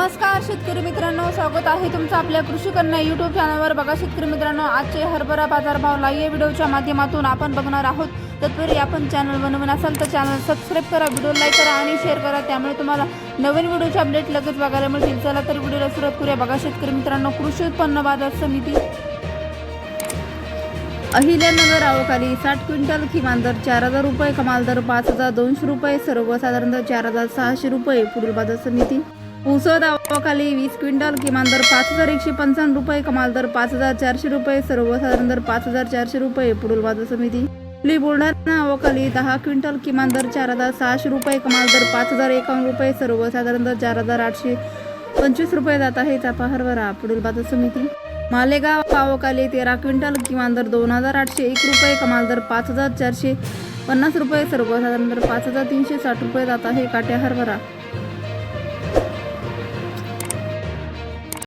नमस्कार शेतकरी मित्रांनो. स्वागत आहे तुमचं आपल्या कृषी कन्या युट्यूब चॅनलवर बघा शेतकरी मित्रांनो आजचे हरभरा बाजारभाव लाईव्ह व्हिडिओच्या माध्यमातून आपण बघणार आहोत. तत्पूर्वी आपण चॅनल बनवून असाल तर चॅनल सबस्क्राईब करा व्हिडिओ लाईक करा आणि शेअर करा. त्यामुळे तुम्हाला नवीन व्हिडिओचे अपडेट लगेच बघायला मिळतील. चला तर व्हिडिओला सुरुवात करूया. बघा शेतकरी मित्रांनो कृषी उत्पन्न बाजार समिती अहिल्यानगर आवखाली साठ क्विंटल किमान दर चार हजार रुपये कमाल दर पाच हजार दोनशे रुपये सर्वसाधारण दर चार हजार सहाशे रुपये पुढील बाजार समिती पुसद दावाखाली वीस क्विंटल किमान दर पाच हजार एकशे पंचावन्न रुपये कमाल दर पाच हजार चारशे रुपये सर्वसाधारण दर पाच हजार चारशे रुपये पुढील बाजार समिती. पुली बुलढाणा आवखाली दहा क्विंटल किमान दर चार हजार सहाशे रुपये कमाल दर पाच हजार एकावन्न रुपये सर्वसाधारण दर चार हजार आठशे पंचवीस रुपये जात आहे चापा हरभरा. पुढील बाजार समिती. मालेगाव पावकाले तेरा क्विंटल किमान दर दोन हजार आठशे एक रुपये कमाल दर पाच हजार चारशे पन्नास रुपये सर्वसाधारण दर पाच हजार तीनशे साठ रुपये जात आहे काट्या हरभरा.